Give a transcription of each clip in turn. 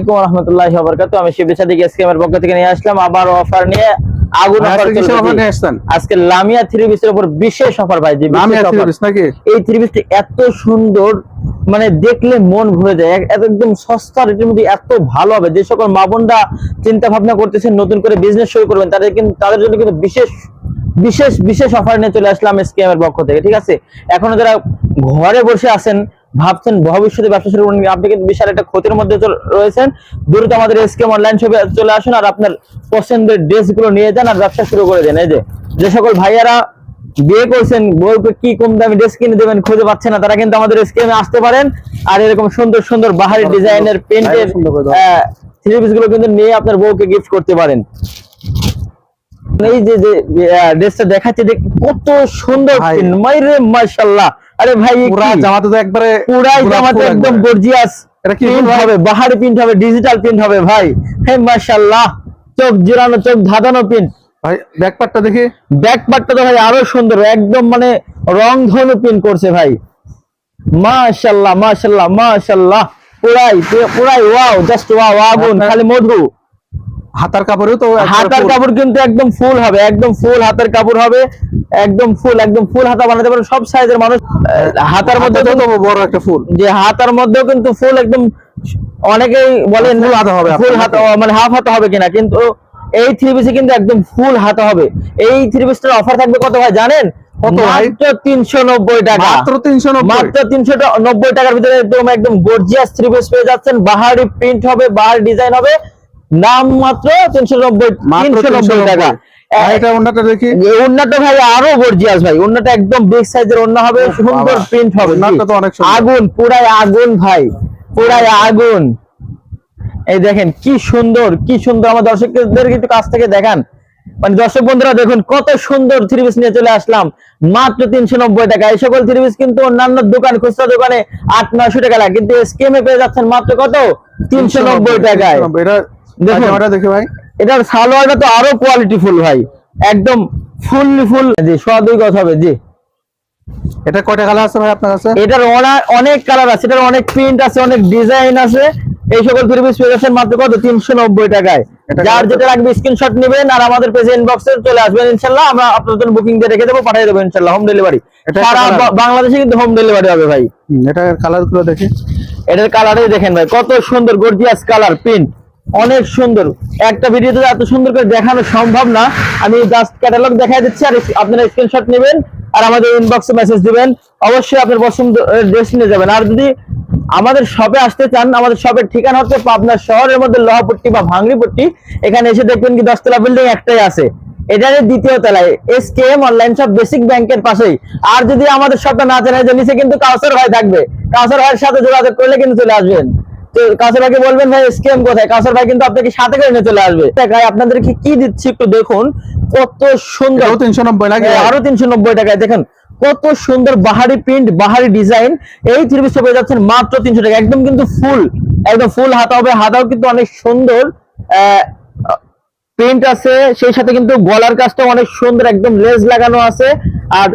আসসালামাইকুম রহমতুল্লাহ বরকাত আমি শিবির সাদিক এসকেমের পক্ষ থেকে নিয়ে আসলাম আবার অফার নিয়ে আগুন আজকে কিসের offer নিয়ে আসছেন? আজকে লামিয়া থ্রি পিসের উপর বিশেষ অফার ভাই জি আমি বিশেষ একটু offer। বলিস নাকি? এই থ্রি পিসটি এত সুন্দর মানে দেখলে মন ভরে যায় একদম সস্তা রেটের মধ্যে এত ভালো হবে। যে সকল মা বোনরা চিন্তা ভাবনা করতেছেন নতুন করে বিজনেস শুরু করবেন তাদের কিন্তু তাদের জন্য কিন্তু বিশেষ বিশেষ বিশেষ অফার নিয়ে চলে আসলাম স্কেমের পক্ষ থেকে ঠিক আছে? এখনও যারা ঘরে বসে আছেন ভাবছেন ভবিষ্যতে ব্যবসা শুরু করবেন আপনি কিন্তু বিশাল একটা ক্ষতির মধ্যে রয়েছেন। দ্রুত আমাদের স্কেম অনলাইন শপে চলে আসুন আর আপনার পছন্দের ড্রেসগুলো নিয়ে যান আর ব্যবসা শুরু করে দেন। এই যে যে সকল ভাইয়ারা বিয়ে করছেন বউকে কি কম দামে ড্রেস কিনে দেবেন খুঁজে পাচ্ছেন না তারা কিন্তু আমাদের স্কেমে আসতে পারেন। আর এরকম সুন্দর সুন্দর বাহারি ডিজাইনের পেন্টের। থ্রি পিসগুলো কিন্তু নিয়ে আপনার বউকে গিফট করতে পারেন। এই যে যে ড্রেসটা দেখাচ্ছে দেখ কত সুন্দর মাইরে মাশাআল্লাহ আরে ভাই পুরা? জামাতে তো একবারে পুরাই পুরা জামাতে একদম গর্জিয়াস এটা কি প্রিন্ট হবে বাহারি প্রিন্ট হবে ডিজিটাল প্রিন্ট হবে ভাই। হে মাশাআল্লাহ। চোখ জোড়ানো চোখ ধাঁধানো প্রিন্ট ভাই ব্যাক পার্টটা দেখি। ব্যাক পার্টটা তো ভাই আরও সুন্দর একদম মানে রং ধনু প্রিন্ট করছে ভাই। মাশাআল্লাহ মাশাআল্লাহ মাশাআল্লাহ। পুরাই পুরাই ওয়াও জাস্ট ওয়াও আগুন খালি মধু। হাতার কাপড়েও তো হাতার কাপড় কিন্তু একদম ফুল হবে একদম ফুল হাতের কাপড় হবে। একদম ফুল একদম ফুল হাতা বানাতে পারে সব সাইজের মানুষ হাতার মধ্যে বড় একটা ফুল। যে হাতার মধ্যেও কিন্তু ফুল একদম অনেকেই বলেন Full হাতা হবে ফুল হাতা মানে হাফ হাতা হবে কিনা কিন্তু এই থ্রি পিসে কিন্তু একদম ফুল হাতা হবে। এই থ্রি পিসটার অফার থাকবে কত ভাই জানেন? মাত্র তিনশো নব্বই টাকা। মাত্র তিনশো নব্বই মাত্র তিনশো নব্বই টাকার ভিতরে একদম একদম গর্জিয়াস থ্রি পিস পেয়ে যাচ্ছেন। বাহারি প্রিন্ট হবে বাহারি ডিজাইন হবে। নাম মাত্র তিনশো নব্বই তিনশো তিনশো নব্বই টাকা। এটা ওনাটা দেখি। এই ওড়নাটা ভাই আরও গর্জিয়াস ভাই। ওড়নাটা একদম বিগ সাইজের ওড়না হবে সুন্দর বাবা। প্রিন্ট হবে। জি। ওড়নাটা তো অনেক সুন্দর। আগুন পুরাই আগুন ভাই। পুরাই আগুন। এই দেখেন কি সুন্দর কি সুন্দর। আমার দর্শকদের কাছ থেকে দেখান। মানে দর্শক বন্ধুরা দেখুন কত সুন্দর থ্রি পিস নিয়ে চলে আসলাম। মাত্র তিনশো নব্বই টাকা। এই সকল থ্রি পিস কিন্তু অন্যান্য দোকান খুচরা দোকানে আট নয়শো টাকা লাগে। কিন্তু স্কেমে পেয়ে যাচ্ছেন মাত্র কত? তিনশো নব্বই টাকায়। 390 এটা দেখুন। দেখি ভাই। এটার সালোয়ারটা তো আরও কোয়ালিটি ফুল ভাই। একদম ফুললি ফুল। জি সোয়া দুই কথা হবে জি। এটা কয়টা কালার আছে ভাই আপনার কাছে? এটার অনা- অনেক কালার আছে এটার অনেক প্রিন্ট আছে অনেক ডিজাইন আছে। এই সকল থ্রি পিস পেয়ে যাচ্ছেন মাত্র কত? তিনশো নব্বই টাকায়। যার? যেটা লাগবে স্ক্রিনশট নেবেন আর আমাদের পেজে ইনবক্সে চলে আসবেন ইনশাল্লাহ। আমরা আপনাদের জন্য বুকিং দিয়ে রেখে দেবো পাঠিয়ে দেবো ইনশাল্লাহ হোম ডেলিভারি এটা সারা বাংলাদেশে কিন্তু হোম ডেলিভারি হবে ভাই। হুম, এটা কালারগুলো দেখি। এটার কালারই দেখেন ভাই কত সুন্দর গর্জিয়াস কালার প্রিন্ট অনেক সুন্দর। একটা ভিডিওতে এত সুন্দর করে দেখানো সম্ভব না। আমি জাস্ট ক্যাটালগ দেখাই দিচ্ছি আর আপনারা স্ক্রিনশট নেবেন আর আমাদের ইনবক্সে মেসেজ দিবেন। অবশ্যই আপনার পছন্দ ড্রেস নিয়ে যাবেন। আর যদি আমাদের শপে আসতে চান, আমাদের শপের ঠিকানা হচ্ছে পাবনা শহরের মধ্যে লোহাপট্টি বা ভাঙড়িপট্টি। এখানে এসে দেখবেন কি দশতলা বিল্ডিং একটাই আছে। এটার দ্বিতীয় তলায় S K M online shop basic ব্যাংকের পাশেই। আর যদি আমাদের শপটা না জানেন, যে নিচে কিন্তু কাউসার ভাই থাকবে। কাউসার ভাইয়ের সাথে যোগাযোগ করলে কিন্তু চলে আসবেন। তো কাউসার ভাইকে বলবেন ভাই স্কেম কোথায়? কাসর ভাই কিন্তু আপনাকে সাথে করে নিয়ে চলে আসবে। টাকায় আপনাদেরকে কি দিচ্ছি একটু দেখুন কত সুন্দর আরও তিনশো নব্বই হ্যাঁ, আরও তিনশো নব্বই টাকায়। দেখেন কত সুন্দর বাহারি প্রিন্ট বাহারি ডিজাইন এই থ্রি পিস পেয়ে যাচ্ছেন মাত্র তিনশো টাকা একদম কিন্তু ফুল একদম ফুল হাতা হবে হাতাও কিন্তু অনেক সুন্দর। প্রিন্ট আছে সেই সাথে কিন্তু গলার কাজটা অনেক সুন্দর একদম লেজ লাগানো আছে। আর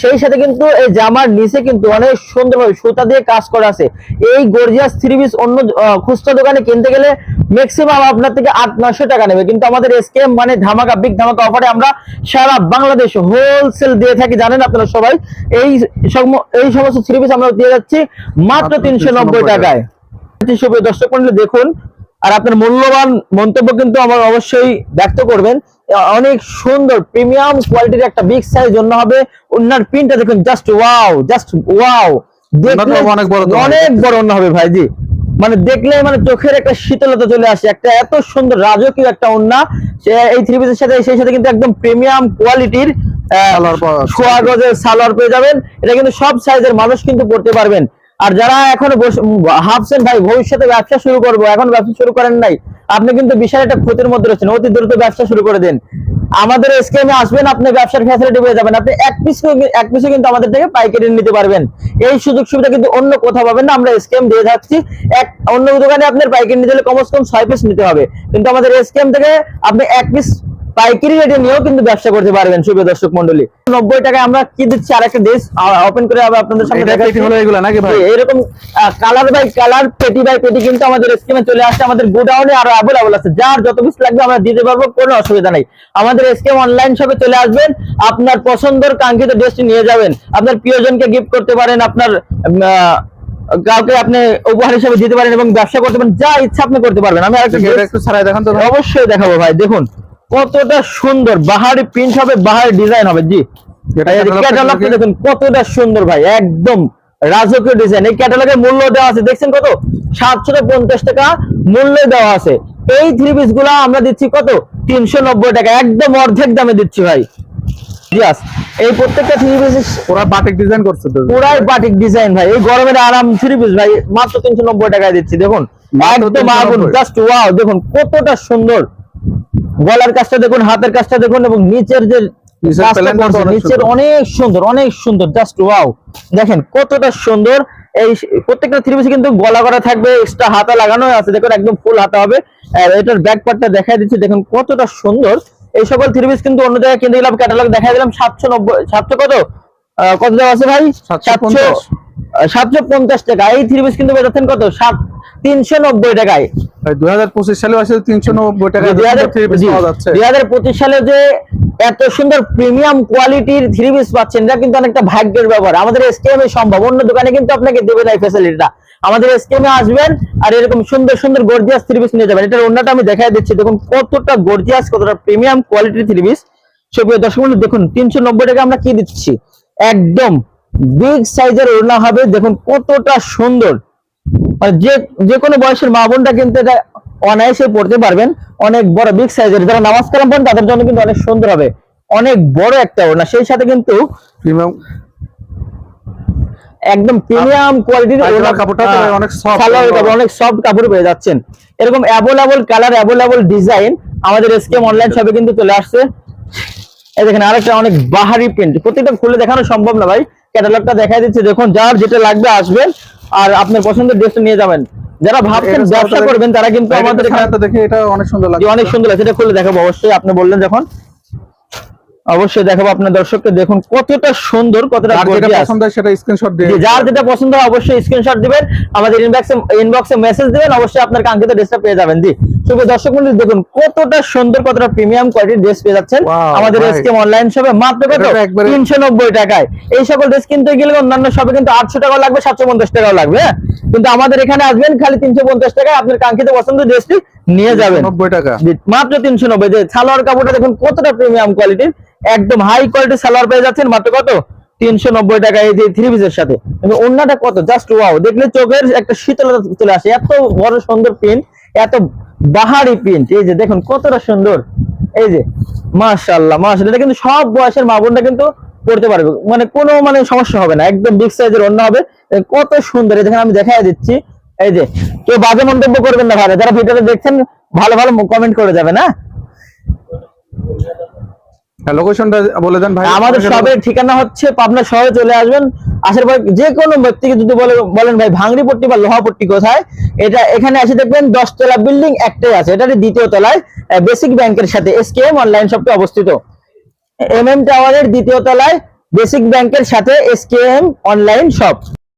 সেই সাথে কিন্তু এই জামার নিচে কিন্তু অনেক সুন্দরভাবে সুতা দিয়ে কাজ করা আছে। এই গর্জিয়াস থ্রি পিস অন্য খুচরা দোকানে কিনতে গেলে ম্যাক্সিমাম আপনার থেকে আট নশো টাকা নেবে। কিন্তু আমাদের স্কেম মানে ধামাকা বিগ ধামাকা অফারে আমরা সারা বাংলাদেশ হোলসেল দিয়ে থাকি। জানেন আপনারা সবাই এই এই সমস্ত থ্রি পিস আমরা দিয়ে যাচ্ছি মাত্র তিনশো নব্বই টাকায়। দর্শক মন্ডলী দেখুন আর আপনার মূল্যবান মন্তব্য কিন্তু আমার অবশ্যই ব্যক্ত করবেন। অনেক সুন্দর প্রিমিয়াম কোয়ালিটির একটা বিগ সাইজ জন্য হবে। ওনার প্রিন্টটা দেখুন জাস্ট ওয়াও জাস্ট ওয়াও দেখলে অনেক বড় অনেক বড় অন্য হবে ভাই জি। মানে দেখলে মানে চোখের একটা শীতলতা চলে আসে। একটা এত সুন্দর রাজকীয় একটা ওন্না সে এই থ্রি পিসের সাথে সেই সাথে কিন্তু একদম প্রিমিয়াম কোয়ালিটির সোয়া গজের সালোয়ার পেয়ে যাবেন। এটা কিন্তু সব সাইজের মানুষ কিন্তু পড়তে পারবেন। আর যারা এখনও ভাবছেন, ভাই, ভবিষ্যতে ব্যবসা শুরু করব, এখন ব্যবসা শুরু করেন নাই, আপনি কিন্তু বিশাল একটা ক্ষতির মধ্যে রয়েছেন। অতি দ্রুত ব্যবসা শুরু করে দেন। আমাদের স্কেমে আসবেন, আপনি ব্যবসার ফ্যাসিলিটি পেয়ে যাবেন। আপনি এক পিস এক পিসে কিন্তু আমাদের থেকে পাইকারি নিতে পারবেন। এই সুযোগ সুবিধা কিন্তু অন্য কোথাও পাবেন না। আমরা স্কেম দিয়ে থাকছি এক অন্য দোকানে আপনার পাইকারি নিতে হলে কমস কম ছয় পিস নিতে হবে। কিন্তু আমাদের স্কেম থেকে আপনি এক পিস পাইকারি রেটে নিয়েও কিন্তু ব্যবসা করতে পারবেন শুভ দর্শক মন্ডলী। নব্বই টাকায় আমরা কি দিচ্ছি? আর একটা ড্রেস ওপেন করে আবার আপনাদের সামনে দেখাচ্ছি। হলো এগুলা নাকি ভাই? এরকম কালার বাই কালার পেটি বাই পেটি কিন্তু আমাদের স্কিমে চলে আসছে। আমাদের গোডাউনে আরও অ্যাভেলেবল আছে। যার যত পিস লাগবে আমরা দিতে পারব কোনো অসুবিধা নেই। আমাদের স্কিম অনলাইন শপে চলে আসবেন আপনার পছন্দর কাঙ্ক্ষিত ড্রেসটি নিয়ে যাবেন। আপনার প্রিয়জনকে গিফট করতে পারেন আপনার কাউকে আপনি উপহার হিসেবে দিতে পারেন এবং ব্যবসা করতে পারেন। যা ইচ্ছা আপনি করতে পারবেন। আমি আরেকটা একটু ছাড়াই দেখান তো অবশ্যই দেখাবো ভাই। দেখুন কতটা সুন্দর বাহারি প্রিন্ট হবে বাহারি ডিজাইন হবে জি। ক্যাটালগটা দেখুন কতটা সুন্দর ভাই একদম রাজকীয় ডিজাইন এই ক্যাটালগের মূল্য দেওয়া আছে দেখছেন কত? সাতশো পঞ্চাশ টাকা মূল্য দেওয়া আছে। এই থ্রি পিসগুলা আমরা দিচ্ছি কত? তিনশো নব্বই টাকা একদম অর্ধেক দামে দিচ্ছি ভাই। এই প্রত্যেকটা থ্রি পিস পুরা বাটিক ডিজাইন করছে পুরাই বাটিক ডিজাইন ভাই এই গরমের আরাম থ্রি পিস ভাই মাত্র তিনশো নব্বই টাকায় দিচ্ছি দেখুন। একদম 390 আগুন জাস্ট ওয়াও দেখুন কতটা সুন্দর। গলার কাজটা দেখুন হাতের কাজটা দেখুন এবং নিচের যে নিচের অনেক সুন্দর। অনেক সুন্দর জাস্ট ওয়াও দেখেন কতটা সুন্দর এই প্রত্যেকটা থ্রি পিসে কিন্তু গলা করা থাকবে এক্সট্রা হাতা লাগানো আছে দেখুন একদম ফুল হাতা হবে। আর এটার ব্যাক পার্টটা দেখাই দিচ্ছি দেখুন কতটা সুন্দর। এই সকল থ্রি পিস কিন্তু অন্য জায়গায় কিনতে গেলাম ক্যাটালগ দেখাই দিলাম সাতশো নব্বই সাতশো কত? কত দেওয়া আছে ভাই? 750 সাতশো পঞ্চাশ টাকা। এই থ্রি পিস কিন্তু বেরোচ্ছেন কত? সাত তিনশো নব্বই টাকায়। ভাই দুই হাজার পঁচিশ সালে তিনশো নব্বই টাকা দুই হাজার পঁচিশ সালে যে এত সুন্দর প্রিমিয়াম কোয়ালিটির থ্রি পিস পাচ্ছেন এটা কিন্তু অনেকটা ভাগ্যের ব্যাপার। আমাদের এসকেএম এ সম্ভব। অন্য দোকানে কিন্তু আপনাকে দেবে না এই ফ্যাসিলিটিটা আমাদের এসকেএম এ আসবেন আর এরকম সুন্দর সুন্দর গর্জিয়াস থ্রি পিস নিয়ে যাবেন। এটার অন্যটা আমি দেখাই দিচ্ছি। দেখুন কতটা গর্জিয়াস কতটা প্রিমিয়াম কোয়ালিটির থ্রি পিস দর্শক দেখুন তিনশো নব্বই টাকা আমরা কি দিচ্ছি? একদম বিগ সাইজের ওড়না হবে। দেখুন কতটা সুন্দর। মানে যে যে কোনো বয়সের মা বোনটা কিন্তু এটা অনায়াসে পড়তে পারবেন। অনেক বড় বিগ সাইজের যারা নামাজ কালাম পড়েন তাদের জন্য কিন্তু অনেক সুন্দর হবে। অনেক বড় একটা ওড়না। সেই সাথে কিন্তু প্রিমিয়াম একদম প্রিমিয়াম কোয়ালিটির এগুলোর কাপড়টা অনেক সালোয়ারের কাপড় অনেক সফট কাপড় পেয়ে যাচ্ছেন। এরকম অ্যাভেলেবল কালার অ্যাভেলেবল ডিজাইন আমাদের এসকেম অনলাইন শপে কিন্তু চলে আসছে। এই দেখেন আরেকটা অনেক বাহারি প্রিন্ট প্রত্যেকটা খুলে দেখানো সম্ভব না ভাই। ক্যাটালগটা দেখাই দিচ্ছে দেখুন যার যেটা লাগবে আসবেন আর আপনার পছন্দের ড্রেসটা নিয়ে যাবেন। যারা ভাবছেন ব্যবসা করবেন তারা কিন্তু আমাদের দেখে এটা অনেক সুন্দর জি, লাগে অনেক সুন্দর লাগছে। এটা খুলে দেখাবো অবশ্যই আপনি বললেন যখন। অবশ্যই দেখাবো আপনার দর্শককে দেখুন কতটা সুন্দর কতটা পছন্দ হয় সেটা স্ক্রিনশট দিয়ে যার যেটা পছন্দ হয় অবশ্যই স্ক্রিনশট দিবেন। আমাদের ইনবক্সে ইনবক্সে মেসেজ দিবেন অবশ্যই আপনার কাঙ্ক্ষিত ড্রেসটা পেয়ে যাবেন। জি। শুভ দর্শক মন্ডলী দেখুন কতটা সুন্দর কতটা প্রিমিয়াম কোয়ালিটির ড্রেস পেয়ে যাচ্ছেন। আমাদের এসকেম অনলাইন শপে মাত্র কত? এটা তো একবারে- তিনশো নব্বই টাকায়। এই সকল ড্রেস কিনতে গেলে অন্যান্য শপে কিন্তু আটশো টাকা লাগবে সাতশো পঞ্চাশ টাকাও লাগবে হ্যাঁ? কিন্তু আমাদের এখানে আসবেন খালি তিনশো পঞ্চাশ টাকায় আপনার কাঙ্ক্ষিত পছন্দের ড্রেসটি নিয়ে যাবেন। নব্বই টাকা। জি, মাত্র তিনশো নব্বই যে সালোয়ার কাপড়টা দেখুন কতটা প্রিমিয়াম কোয়ালিটির একদম হাই কোয়ালিটির সালোয়ার পেয়ে যাচ্ছেন মাত্র কত? তিনশো নব্বই টাকা এই যে থ্রি পিসের সাথে। অন্যটা কত? জাস্ট ওয়াও দেখলে চোখের একটা শীতলতা চলে আসে এত বড় সুন্দর প্রিন্ট এত বাহারি প্রিন্ট এই যে দেখুন কতটা সুন্দর, এই যে মাশাল্লাহ মাশাল্লাহ এটা কিন্তু সব বয়সের মা বোনটা কিন্তু পড়তে পারবে মানে কোনো মানে সমস্যা হবে না, একদম বিগ সাইজের অন্য হবে কত সুন্দর দেখেন আমি দেখাই দিচ্ছি, এই যে, কেউ বাজে মন্তব্য করবেন না ভালো যারা ভিডিওটা দেখছেন, ভালো ভালো কমেন্ট করে যাবে হ্যাঁ? লোকেশনটা বলে দেন ভাই। আমাদের সবের ঠিকানা হচ্ছে পাবনা শহরে চলে আসবেন। আসার পর যে কোনো ব্যক্তিকে যদি বলে বলেন ভাই ভাঙড়ি পট্টি বা লোহাপট্টি কোথায়? এটা এখানে এসে দেখবেন দশতলা বিল্ডিং একটাই আছে। এটার দ্বিতীয় তলায় বেসিক ব্যাংকের সাথে এসকেএম অনলাইন শপটি অবস্থিত। এম এম টাওয়ারের দ্বিতীয় তলায় বেসিক ব্যাংকের সাথে এসকেএম অনলাইন শপ